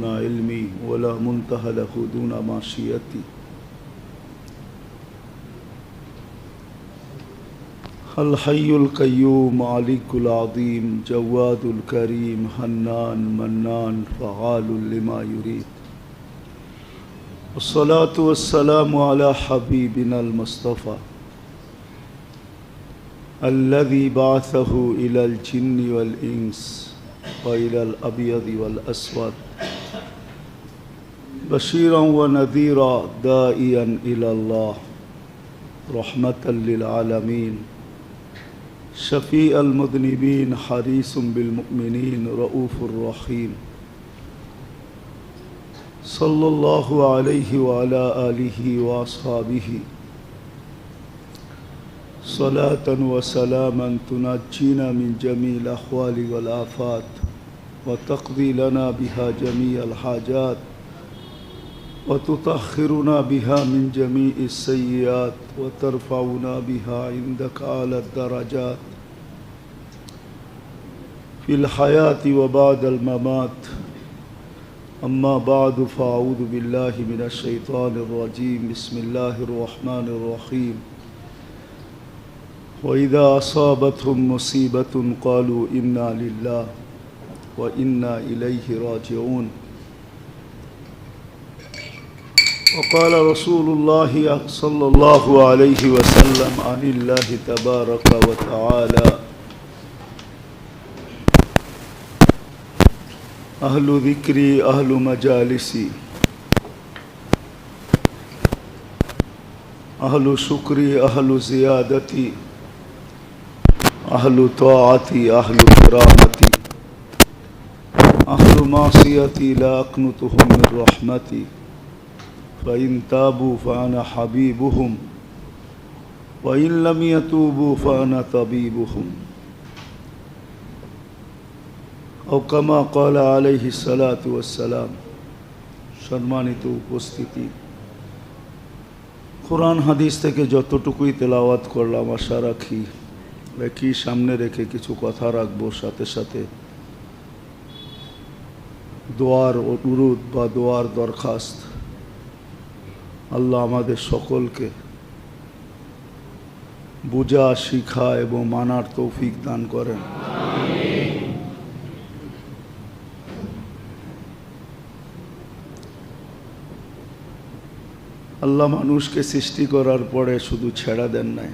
دون علمي ولا منتهى له دون معصيتي الحي القيوم عليك العظيم جواد الكريم حنان، منان، فعال لما يريد والصلاة والسلام على حبيبنا المصطفى الذي بعثه إلى الجن والإنس وإلى الأبيض والأسود بشیرا و نذیرا دائیاً اللہ رحمت للعالمین شفیع المذنبین حریص بالمؤمنین رعوف الرحیم صلی اللہ علیہ وعلا آلہ واصحابہ صلاة وسلاما تنجینا من جمیل اخوال والآفات وتقضی لنا بها جمی الحاجات وتطهرنا بها من جميع السيئات وترفعنا بها عندك على الدرجات. في الحياة وبعد الممات. أما بعد فأعوذ بالله من الشيطان الرجيم. بسم الله الرحمن الرحيم. وإذا أصابتهم مصيبة قالوا إنا لله وإنا إليه راجعون. وقال رسول الله صلى الله عليه وسلم عن الله تبارك وتعالى. أهل ذكري أهل مجالسي أهل شكري أهل زيادتي أهل طاعتي أهل كرامتي أهل معصيتي لا أقنطهم من رحمتي. فإن تابوا فأنا حبيبهم وإن لم يتوبوا فأنا طبيبهم أو كما قال عليه الصلاة والسلام সম্মানিত উপস্থিতি কোরআন হাদিস থেকে যতটুকুই তেলাওয়াত করলাম আশা রাখি একই সামনে রেখে কিছু কথা রাখবো সাথে সাথে দোয়ার অনুরোধ বা দোয়ার দরখাস্ত আল্লাহ আমাদের সকলকে বোঝা, শিখা এবং মানার তৌফিক দান করেন। আল্লাহ মানুষকে সৃষ্টি করার পরে শুধু ছেড়া দেন নাই।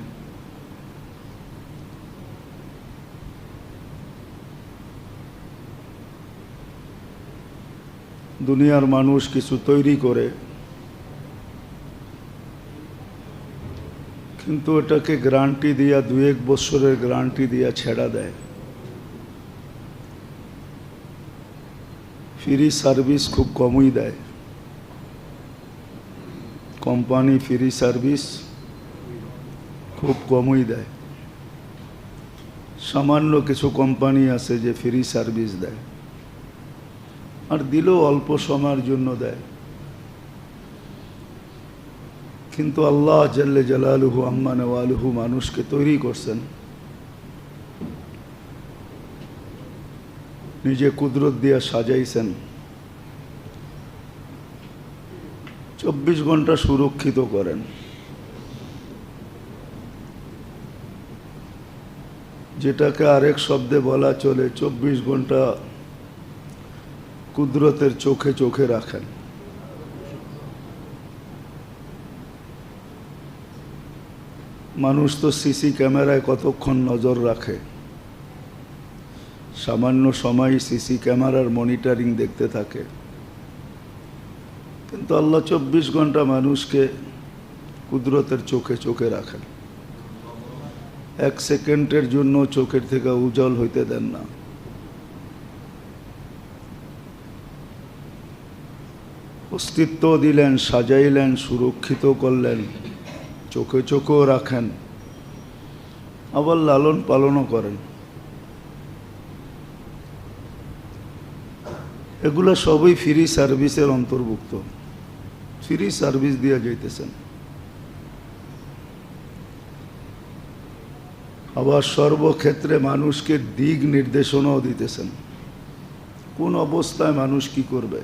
দুনিয়ার মানুষ কিছু তৈরি করে কিন্তু এটাকে গ্রান্টি দিয়া দু এক বছরের গ্রান্টি দিয়া ছেড়া দেয়। ফ্রি সার্ভিস খুব কমই দেয়। কোম্পানি ফ্রি সার্ভিস খুব কমই দেয়। সামান্য কিছু কোম্পানি আছে যে ফ্রি সার্ভিস দেয়। আর দিলেও অল্প সময়ের জন্য দেয়। কিন্তু আল্লাহ জাল্লে জালালুহু আম্মা নওয়ালুহু মানুষকে তৈরি করছেন। নিজে কুদরত দিয়া সাজাইছেন। চব্বিশ ঘণ্টা সুরক্ষিত করেন। যেটাকে আরেক শব্দে বলা চলে, চব্বিশ ঘণ্টা কুদরতের চোখে চোখে রাখেন। মানুষ তো সিসি ক্যামেরায় কতক্ষণ নজর রাখে? সামান্য সময় সিসি ক্যামেরার মনিটরিং দেখতে থাকে। কিন্তু আল্লাহ চব্বিশ ঘণ্টা মানুষকে কুদরতের চোখে চোখে রাখেন। এক সেকেন্ডের জন্য চোখের থেকে উজ্জ্বল হইতে দেন না। অস্তিত্ব দিলেন, সাজাইলেন, সুরক্ষিত করলেন। চোখে চোখেও রাখেন। আবার লালন পালনও করেন। এগুলো সবই ফ্রি সার্ভিসের অন্তর্ভুক্ত। ফ্রি সার্ভিস দিয়ে যাইতেছেন। আবার সর্বক্ষেত্রে মানুষকে দিক নির্দেশনাও দিতেছেন। কোন অবস্থায় মানুষ কি করবে?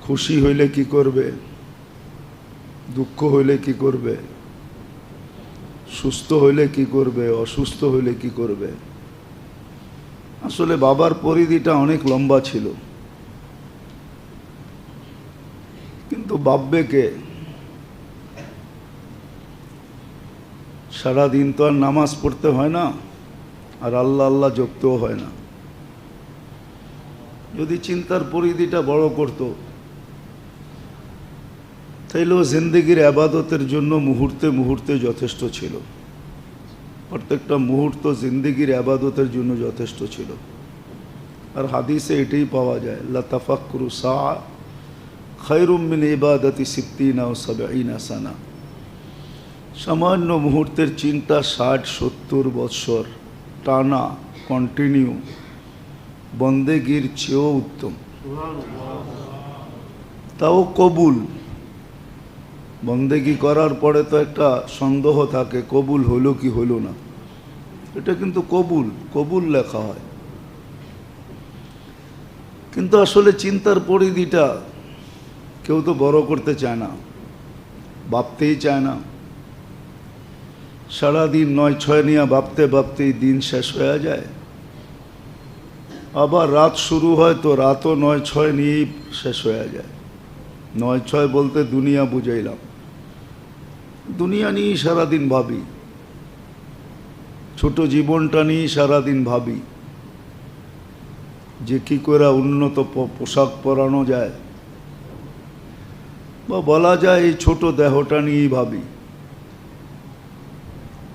খুশি হইলে কি করবে? দুঃখ হইলে কি করবে? সুস্থ হইলে কি করবে? অসুস্থ হইলে কি করবে? আসলে বাবার পরিধিটা অনেক লম্বা ছিল। কিন্তু ভাববে কে? সারাদিন তো আর নামাজ পড়তে হয় না, আর আল্লাহ আল্লাহ জপতেও হয় না। যদি চিন্তার পরিধিটা বড় করত তাইলেও জিন্দগির আবাদতের জন্য মুহূর্তে মুহূর্তে যথেষ্ট ছিল। প্রত্যেকটা মুহূর্ত জিন্দগির আবাদতের জন্য যথেষ্ট ছিল। আর হাদিসে এটাই পাওয়া যায় লতাফাকরু সা খৈরুমিন ইবাদতি সিদ্দিনা ও সাবাইনা সানা। সামান্য মুহূর্তের চিন্তা ষাট, সত্তর বৎসর টানা কন্টিনিউ বন্দেগীর চেয়েও উত্তম। তাও কবুল। বন্দেগি করার পরে তো একটা সন্দেহ থাকে, কবুল হলো কি হলো না। এটা কিন্তু কবুল কবুল লেখা হয়। কিন্তু আসলে চিন্তার পরিধিটা কেউ তো বড় করতে চায় না, ভাবতেই চায় না। সারাদিন নয় ছয় নিয়ে ভাবতে ভাবতেই দিন শেষ হয়ে যায়। আবার রাত শুরু হয় তো রাতও নয় ছয় নিয়েই শেষ হয়ে যায়। নয় ছয় বলতে দুনিয়া বুঝাইলাম। দুনিয়া নিয়েই সারাদিন ভাবি। ছোট জীবনটা নিয়েই সারাদিন ভাবি। যে কি করে উন্নত পোশাক পরানো যায় বা বলা যায় এই ছোট দেহটা নিয়েই ভাবি।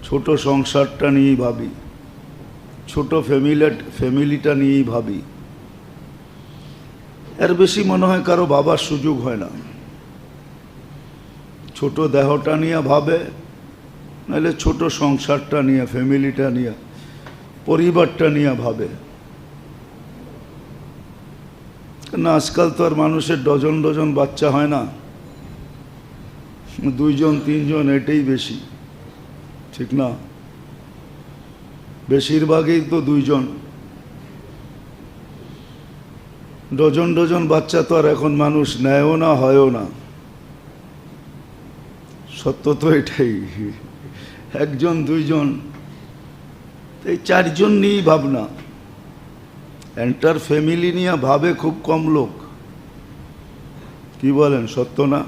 ছোট সংসারটা নিয়েই ভাবি। ছোট ফ্যামিলি ফ্যামিলিটা নিয়েই ভাবি। এর বেশি মনে হয় কারও বাবার সুযোগ হয় না। ছোট দেহটা নিয়ে ভাবে, নাহলে ছোট সংসারটা নিয়ে, ফ্যামিলিটা নিয়ে, পরিবারটা নিয়ে ভাবে। না আজকাল তো আর মানুষের ডজন ডজন বাচ্চা হয় না। দুইজন, তিনজন এটাই বেশি, ঠিক না? বেশিরভাগই তো দুইজন। ডজন ডজন বাচ্চা তো আর এখন মানুষ নেয়ও না, হয়ও না। সত্য তো এটাই। একজন, দুইজন, এই চারজন নিয়েই ভাবনা। এন্টার ফ্যামিলি নিয়ে ভাবে খুব কম লোক। কি বলেন, সত্য না?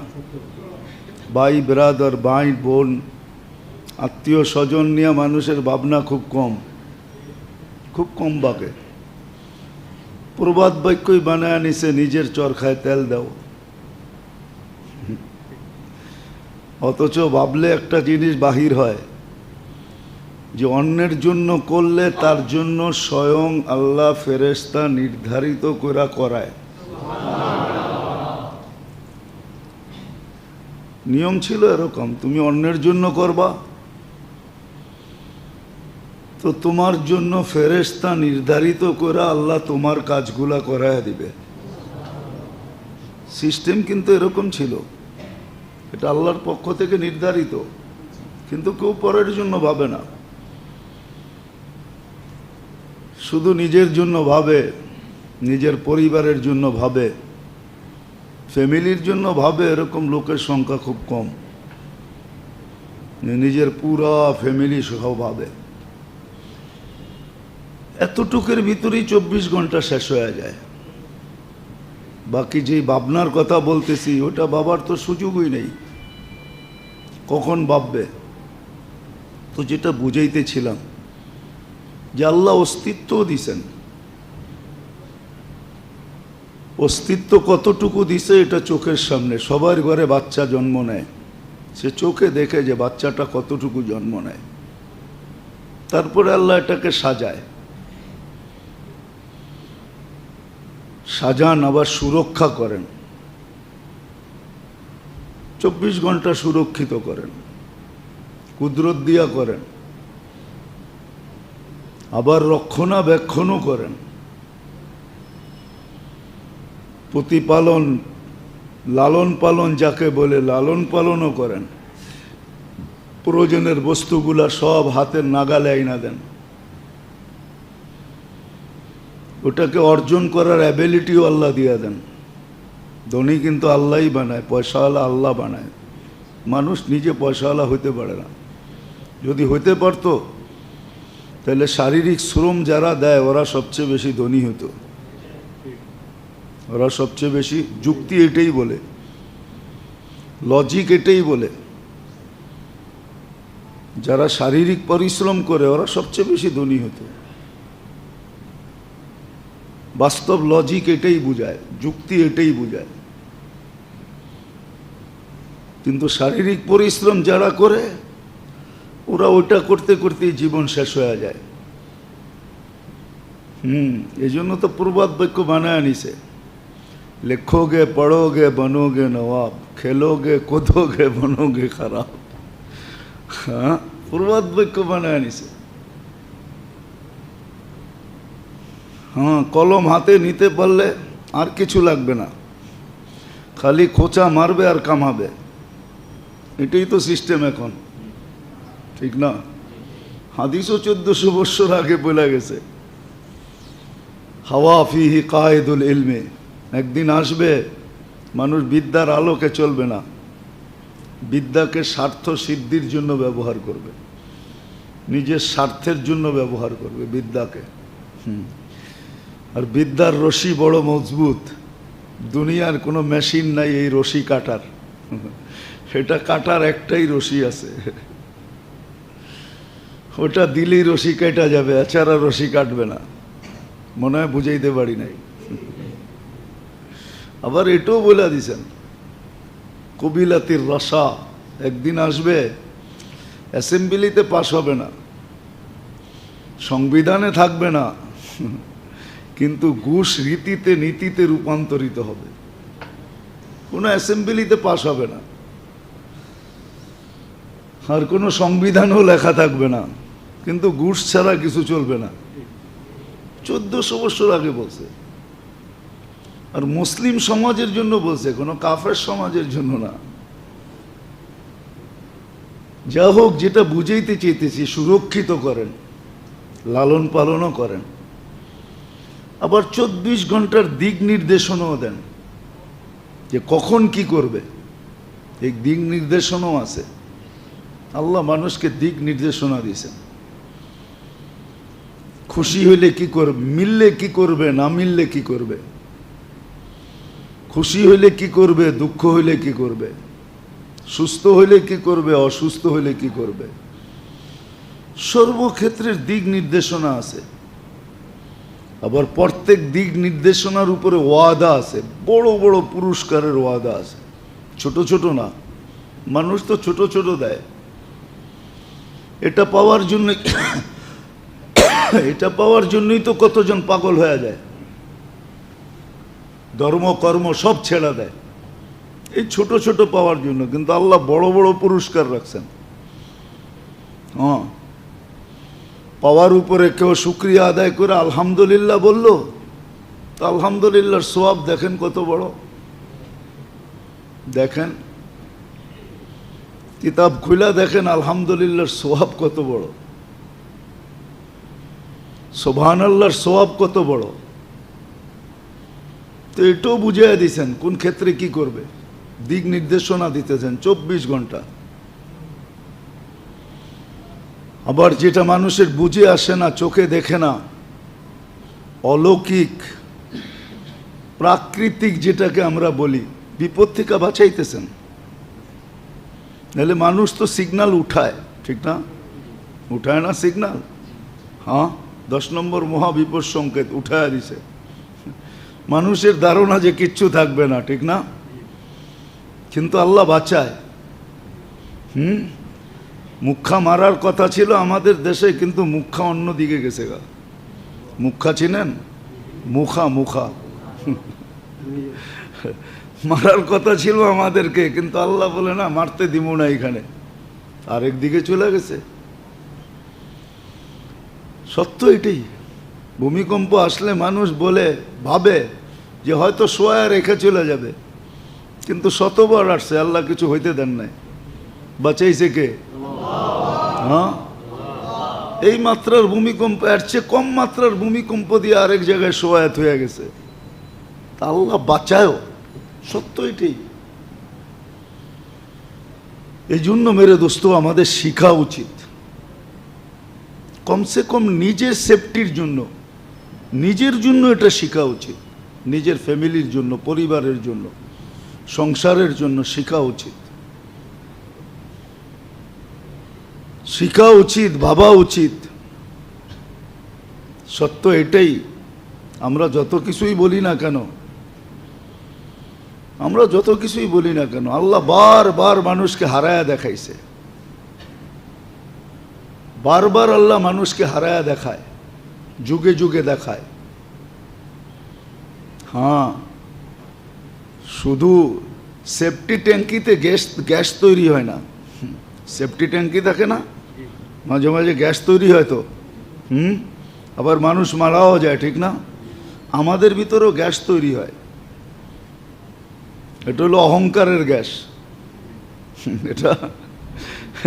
ভাই ব্রাদার ভাই, বোন, আত্মীয়, স্বজন নিয়ে মানুষের ভাবনা খুব কম। খুব কম বাকে প্রবাদ বাক্যই বানায় নিছে নিজের চরখায় তেল দাও। অথচ ভাবলে একটা জিনিস বাহির হয়, যে অন্যের জন্য করলে তার জন্য স্বয়ং আল্লাহ ফেরেস্তা নির্ধারিত করা করায়। নিয়ম ছিল এরকম, তুমি অন্যের জন্য করবা, তো তোমার জন্য ফেরেস্তা নির্ধারিত করে আল্লাহ তোমার কাজগুলা করায় দিবে। সিস্টেম কিন্তু এরকম ছিল। এটা আল্লাহর পক্ষ থেকে নির্ধারিত, কিন্তু কেউ পরের জন্য ভাবে না। শুধু নিজের জন্য ভাবে, নিজের পরিবারের জন্য ভাবে, ফ্যামিলির জন্য ভাবে, এরকম লোকের সংখ্যা খুব কম। নিজের পুরা ফ্যামিলি সহ ভাবে। এতটুকের ভিতরেই চব্বিশ ঘণ্টা শেষ হয়ে যায়। বাকি যেই ভাবনার কথা বলতেছি, ওটা বাবার তো সুযোগই নেই। কখন ভাববে? তো যেটা বুঝাইতেছিলাম যে আল্লাহ অস্তিত্বও দিছেন। অস্তিত্ব কতটুকু দিছে এটা চোখের সামনে। সবার ঘরে বাচ্চা জন্ম নেয়। সে চোখে দেখে যে বাচ্চাটা কতটুকু জন্ম নেয়। তারপরে আল্লাহ এটাকে সাজায়। সাজান, আবার সুরক্ষা করেন। চব্বিশ ঘণ্টা সুরক্ষিত করেন, কুদরত দিয়া করেন, আবার রক্ষণাবেক্ষণও করেন। প্রতিপালন, লালন পালন যাকে বলে লালন পালনও করেন। প্রয়োজনের বস্তুগুলা সব হাতের নাগালে আইনা দেন। ওটাকে অর্জন করার অ্যাবিলিটিও আল্লাহ দিয়ে দেন। ধনী কিন্তু আল্লাহই বানায়, পয়সাওয়ালা আল্লাহ বানায়। মানুষ নিজে পয়সাওয়ালা হইতে পারে না। যদি হইতে পারতো, তাহলে শারীরিক শ্রম যারা দেয়, ওরা সবচেয়ে বেশি ধনী হতো। ওরা সবচেয়ে বেশি, যুক্তি এটাই বলে লজিক এটাই বলে, যারা শারীরিক পরিশ্রম করে, ওরা সবচেয়ে বেশি ধনী হতো। বাস্তব লজিক এটাই বোঝায়, যুক্তি এটাই বোঝায়। কিন্তু শারীরিক পরিশ্রম যারা করে, ওরা ওটা করতে করতেই জীবন শেষ হয়ে যায়। হুম এই জন্য তো প্রবাদ বাক্য বানায় নিছে লেখোগে, পড়োগে, বনোগে নবাব, খেলোগে, কোদোগে, বনোগে খারাপ। হ্যাঁ প্রবাদ বাক্য বানায় নিছে হ্যাঁ কলম হাতে নিতে পারলে আর কিছু লাগবে না। খালি খোঁচা মারবে আর কামাবে। এটাই তো সিস্টেম এখন। ঠিক না? হাদিসও চোদ্দশো বৎসর আগে বলে গেছে। হাওয়া ফিহি কায়েদুল ইলমে। একদিন আসবে, মানুষ বিদ্যার আলোকে চলবে না। বিদ্যাকে স্বার্থ সিদ্ধির জন্য ব্যবহার করবে। নিজের স্বার্থের জন্য ব্যবহার করবে বিদ্যাকে। আর বিদ্যার রশি বড় মজবুত। দুনিয়ার কোনো মেশিন নাই এই রশি কাটার। সেটা কাটার একটাই রশি আছে। ওটা দিলেই রশি কেটা যাবে, এছাড়া রশি কাটবে না। মনে হয় বুঝাইতে পারি নাই। আবার এটাও বলে দিছেন, কবিলাতির রসা, একদিন আসবে, অ্যাসেম্বলিতে পাশ হবে না, সংবিধানে থাকবে না, কিন্তু ঘুষ রীতিতে, নীতিতে রূপান্তরিত হবে। কোনো অ্যাসেম্বলিতে পাশ হবে না। আর কোনো সংবিধানও লেখা থাকবে না। কিন্তু ঘুষ ছাড়া কিছু চলবে না। চোদ্দশো বছর আগে বলছে। আর মুসলিম সমাজের জন্য বলছে, কোনো কাফের সমাজের জন্য না। যা হোক, যেটা বুঝাইতে চেয়েতেছি সুরক্ষিত করেন, লালন পালনও করেন। আবার চব্বিশ ঘণ্টার দিক নির্দেশনাও দেন, যে কখন কি করবে। এই দিক নির্দেশনাও আছে। আল্লাহ মানুষকে দিক নির্দেশনা দিয়েছেন। খুশি হইলে কি করবে মিললে কি করবে, না মিললে কি করবে? খুশি হইলে কি করবে, দুঃখ হইলে কি করবে? সুস্থ হইলে কি করবে, অসুস্থ হইলে কি করবে? সর্বক্ষেত্রের দিক নির্দেশনা আছে। আবার প্রত্যেক দিক নির্দেশনার উপরে ওয়াদা আছে। বড় বড় পুরস্কারের ওয়াদা আছে। ছোট ছোট না। মানুষ তো ছোট ছোট দেয়। এটা পাওয়ার জন্য এটা পাওয়ার জন্যই তো কতজন পাগল হয়ে যায়। ধর্ম, কর্ম সব ছেড়ে দেয়। এই ছোট ছোট পাওয়ার জন্য, কিন্তু আল্লাহ বড় বড় পুরস্কার রাখছেন। হ্যাঁ। পাওয়ার উপরে কেউ শুক্রিয়া আদায় করে আলহামদুলিল্লাহ বলল, তো আলহামদুলিল্লাহর সোয়াব দেখেন কত বড়। দেখেন কিতাব খুলা দেখেন, আলহামদুলিল্লাহর সোয়াব কত বড়। সোভান আল্লাহর সোয়াব কত বড়। তো এটাও বুঝিয়ে দিছেন, কোন ক্ষেত্রে কি করবে। দিক নির্দেশনা দিতেছেন, চব্বিশ ঘণ্টা। আবার যেটা মানুষের বুঝে আসে না, চোখে দেখে না, অলৌকিক, প্রাকৃতিক যেটাকে আমরা বলি, বিপদ থেকে বাঁচাইতেছেন। নাহলে মানুষ তো সিগনাল উঠায়, ঠিক না? উঠায় না সিগনাল হ্যাঁ? দশ নম্বর মহাবিপদ সংকেত উঠায় দিছে। মানুষের ধারণা যে কিচ্ছু থাকবে না, ঠিক না? কিন্তু আল্লাহ বাঁচায়। হুম? মুখা মারার কথা ছিল আমাদের দেশে, কিন্তু মুখা অন্য দিকে গেছে গা। মুখা চিনেন? মুখা মুখা। মারার কথা ছিল আমাদেরকে, কিন্তু আল্লাহ বলে, না, মারতে দিব না এখানে। আরেক দিকে চলে গেছে। সত্য এটাই। ভূমিকম্প আসলে মানুষ বলে, ভাবে যে হয়তো সোয়া রেখে চলে যাবে। কিন্তু শতবার আসছে, আল্লাহ কিছু হইতে দেন নাই। বাঁচাইছে কে? হ্যাঁ? এই মাত্রার ভূমিকম্প, এর কম মাত্রার ভূমিকম্প দিয়ে আরেক জায়গায় সোয়াত হয়ে গেছে। তা আল্লাহ বাঁচায়ও। সত্য এটাই। এই জন্য মেরে দোস্ত, আমাদের শিখা উচিত। কমসে কম নিজের সেফটির জন্য, নিজের জন্য এটা শেখা উচিত। নিজের ফ্যামিলির জন্য, পরিবারের জন্য, সংসারের জন্য শেখা উচিত। শেখা উচিত, ভাবা উচিত। সত্য এটাই। আমরা যত কিছুই বলি না কেন আমরা যত কিছুই বলি না কেন, আল্লাহ বারবার মানুষকে হারায়া দেখাইছে। বারবার আল্লাহ মানুষকে হারায়া দেখায়, যুগে যুগে দেখায়। হ্যাঁ শুধু সেফটি ট্যাঙ্কিতে গ্যাস গ্যাস তৈরি হয় না। সেফটি ট্যাঙ্কি থাকে না, মাঝে মাঝে গ্যাস তৈরি হয় তো। হুম, আবার মানুষ মারাও যায়, ঠিক না? আমাদের ভিতরেও গ্যাস তৈরি হয়। এটা হলো অহংকারের গ্যাস। এটা,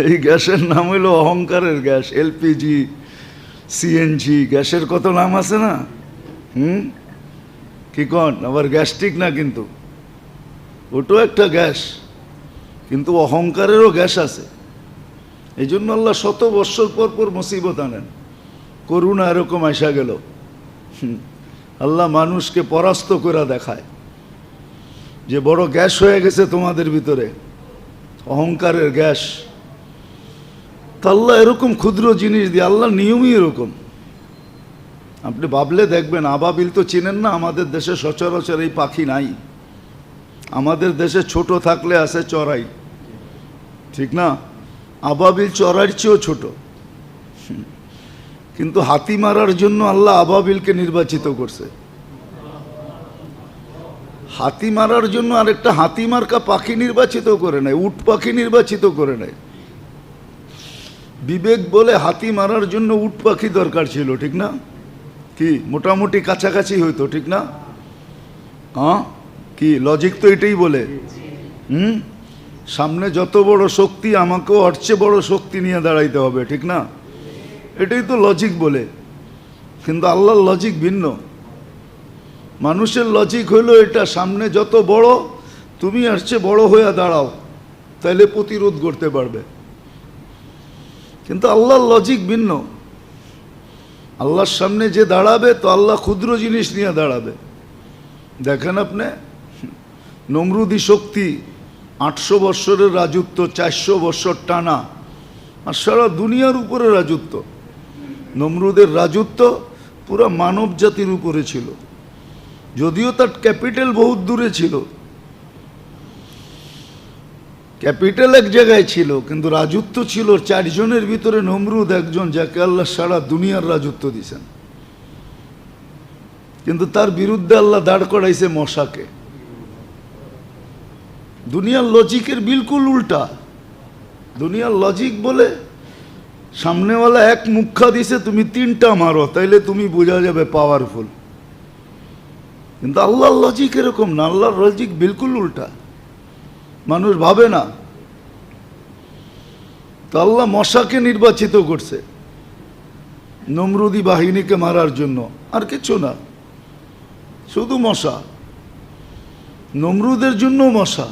এই গ্যাসের নাম হলো অহংকারের গ্যাস, এলপিজি, সিএনজি, গ্যাসের কত নাম আছে না? হুম? কি কন? আবার গ্যাস্ট্রিক না কিন্তু? ওটাও একটা গ্যাস, কিন্তু অহংকারেরও গ্যাস আছে। এই জন্য আল্লাহ শত বৎসর পর পর মুসিবত আনেন। করুণা এরকম আসা গেল। আল্লাহ মানুষকে পরাস্ত করে দেখায়। যে বড় গ্যাস হয়ে গেছে তোমাদের ভিতরে, অহংকারের গ্যাস। তা আল্লাহ এরকম ক্ষুদ্র জিনিস দিয়ে, আল্লাহ নিয়মই এরকম। আপনি ভাবলে দেখবেন, আবাবিল তো চিনেন না, আমাদের দেশে সচরাচর এই পাখি নাই। আমাদের দেশে ছোট থাকলে আছে চড়াই। ঠিক না? আবাবিল চড়াইয়ের চেয়েও ছোট। কিন্তু হাতি মারার জন্য আল্লাহ আবাবিলকে নির্বাচিত করছে। হাতি মারার জন্য আরেকটা হাতি মার্কা পাখি নির্বাচিত করে নেয়, উট পাখি নির্বাচিত করে নেয়। বিবেক বলে হাতি মারার জন্য উট পাখি দরকার ছিল, ঠিক না? কি, মোটামুটি কাছাকাছি হইতো, ঠিক না? হ্যাঁ কি লজিক তো এটাই বলে। হুম? সামনে যত বড় শক্তি, আমাকেও ওর চেয়ে বড় শক্তি নিয়ে দাঁড়াইতে হবে, ঠিক না? এটাই তো লজিক বলে। কিন্তু আল্লাহর লজিক ভিন্ন। মানুষের লজিক হইল এটা, সামনে যত বড়, তুমি চেয়ে বড় হয়ে দাঁড়াও, তাইলে প্রতিরোধ করতে পারবে। কিন্তু আল্লাহর লজিক ভিন্ন। আল্লাহর সামনে যে দাঁড়াবে, তো আল্লাহ ক্ষুদ্র জিনিস নিয়ে দাঁড়াবে। দেখেন আপনি, নমরুদি শক্তি আটশো বৎসরের রাজত্ব, চারশো বৎসর টানা, আর সারা দুনিয়ার উপরে রাজত্ব। নমরুদের রাজত্ব পুরো মানব জাতির উপরে ছিল। যদিও তার ক্যাপিটাল বহুত দূরে ছিল। ক্যাপিটাল এক জায়গায় ছিল, কিন্তু রাজত্ব ছিল চারজনের ভিতরে নমরুদ একজন যাকে আল্লাহ সারা দুনিয়ার রাজত্ব দিছেন। কিন্তু তার বিরুদ্ধে আল্লাহ দাঁড় করাইছে মশাকে। দুনিয়ার লজিকের বিলকুল উল্টা। দুনিয়ার লজিক বলে, সামনেওয়ালা এক মুখা দিছে, তুমি তিনটা মারো, তাইলে তুমি বোঝা যাবে পাওয়ারফুল কিন্তু আল্লাহর লজিক এরকম না, আল্লাহর লজিক বিলকুল উল্টা। মানুষ ভাবে না। তো আল্লাহ মশাকে নির্বাচিত করছে, নমরুদি বাহিনীকে মারার জন্য। আর কিছু না, শুধু মশা। নমরুদের জন্য মশা।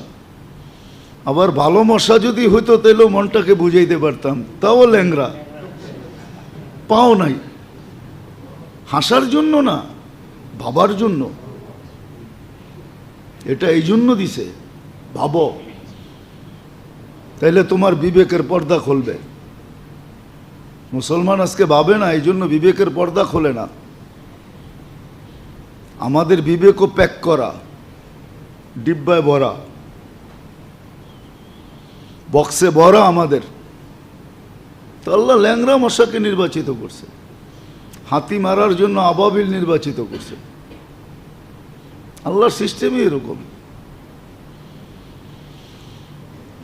আবার ভালো মশা যদি হইতো তাহলেও মনটাকে বুঝাইতে পারতাম। তাও ল্যাংরা পাও নাই। হাসার জন্য না, ভাবার জন্য। এটা এই জন্য দিছে। ভাবো। তাইলে তোমার বিবেকের পর্দা খুলবে। মুসলমান আজকে ভাবে না, এই জন্য বিবেকের পর্দা খোলে না। আমাদের বিবেকও প্যাক করা, ডিব্বায় ভরা। বক্সে ভরা আমাদের। তো আল্লাহ ল্যাংরা মশাকে নির্বাচিত করছে। হাতি মারার জন্য আবাবিল নির্বাচিত করছে। আল্লাহর সিস্টেমই এরকম।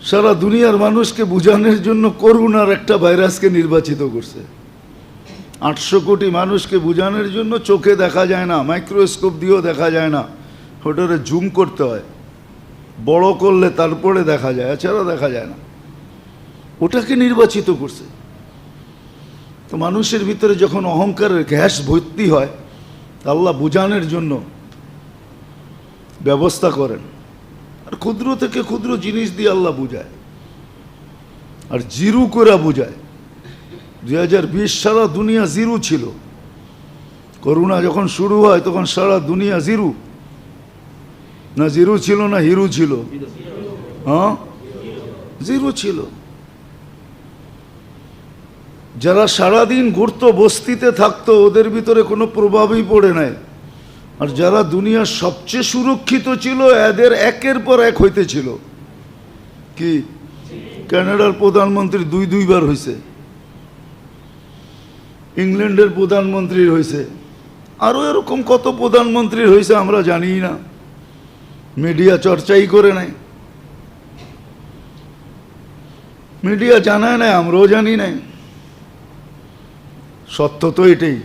সারা দুনিয়ার মানুষকে বুঝানোর জন্য করুণার একটা ভাইরাসকে নির্বাচিত করছে। আটশো কোটি মানুষকে বোঝানোর জন্য চোখে দেখা যায় না, মাইক্রোস্কোপ দিয়েও দেখা যায় না ওটারে জুম করতে হয়। বড় করলে তারপরে দেখা যায়, এছাড়া দেখা যায় না। ওটাকে নির্বাচিত করছে। তো মানুষের ভিতরে যখন অহংকারের গ্যাস ভর্তি হয়, আল্লাহ বোঝানোর জন্য ব্যবস্থা করেন। আর ক্ষুদ্র থেকে ক্ষুদ্র জিনিস দিয়ে আল্লাহ বুঝায়। আর জিরু করে বুঝায়। দুই হাজার বিশ সারা দুনিয়া জিরু ছিল। করোনা যখন শুরু হয়, তখন সারা দুনিয়া জিরু। না জিরু ছিল, না হিরু ছিল। হ্যাঁ? জিরু ছিল। যারা সারাদিন ঘুরতো বস্তিতে থাকতো, ওদের ভিতরে কোনো প্রভাবই পড়ে নাই। আর যারা দুনিয়ার সবচেয়ে সুরক্ষিত ছিল, এদের একের পর এক হইতেছিল। কি? কানাডার প্রধানমন্ত্রী দুই দুইবার হয়েছে ইংল্যান্ডের প্রধানমন্ত্রীর হয়েছে আরও এরকম কত প্রধানমন্ত্রী হয়েছে আমরা জানি না। মিডিয়া চর্চাই করে নাই। মিডিয়া জানায় নাই, আমরাও জানি নাই। সত্য তো এটাই।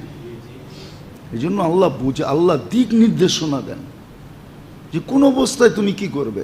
এই জন্য আল্লাহ বুঝে আল্লাহ দিক নির্দেশনা দেন যে কোন অবস্থায় তুমি কি করবে?